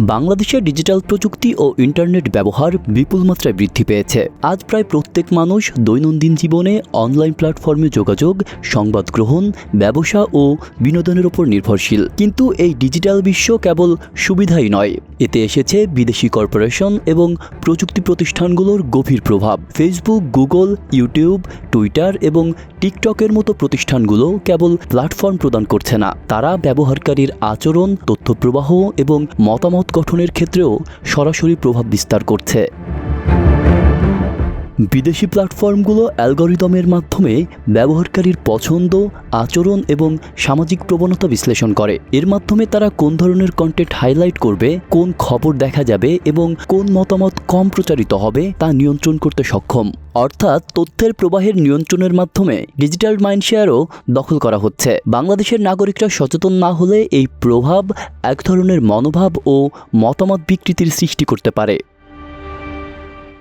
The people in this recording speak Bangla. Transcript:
বাংলাদেশে ডিজিটাল প্রযুক্তি ও ইন্টারনেট ব্যবহার বিপুল মাত্রায় বৃদ্ধি পেয়েছে। আজ প্রায় প্রত্যেক মানুষ দৈনন্দিন জীবনে অনলাইন প্ল্যাটফর্মে যোগাযোগ, সংবাদ গ্রহণ, ব্যবসা ও বিনোদনের উপর নির্ভরশীল। কিন্তু এই ডিজিটাল বিশ্ব কেবল সুবিধাই নয় এতে এসেছে বিদেশি কর্পোরেশন এবং প্রযুক্তি প্রতিষ্ঠানগুলোর গভীর প্রভাব। ফেসবুক গুগল ইউটিউব টুইটার এবং টিকটকের মতো প্রতিষ্ঠানগুলো কেবল প্ল্যাটফর্ম প্রদান করছে না। তারা ব্যবহারকারীর আচরণ তথ্য প্রবাহ এবং মতামত গঠনের ক্ষেত্রেও সরাসরি প্রভাব বিস্তার করছে। বিদেশি প্ল্যাটফর্মগুলো অ্যালগরিদমের মাধ্যমে ব্যবহারকারীর পছন্দ, আচরণ এবং সামাজিক প্রবণতা বিশ্লেষণ করে। এর মাধ্যমে তারা কোন ধরনের কন্টেন্ট হাইলাইট করবে, কোন খবর দেখা যাবে এবং কোন মতামত কম প্রচারিত হবে তা নিয়ন্ত্রণ করতে সক্ষম। অর্থাৎ তথ্যের প্রবাহের নিয়ন্ত্রণের মাধ্যমে ডিজিটাল মাইন্ডশেয়ারও দখল করা হচ্ছে। বাংলাদেশের নাগরিকরা সচেতন না হলে এই প্রভাব এক ধরনের মনোভাব ও মতামত বিকৃতির সৃষ্টি করতে পারে।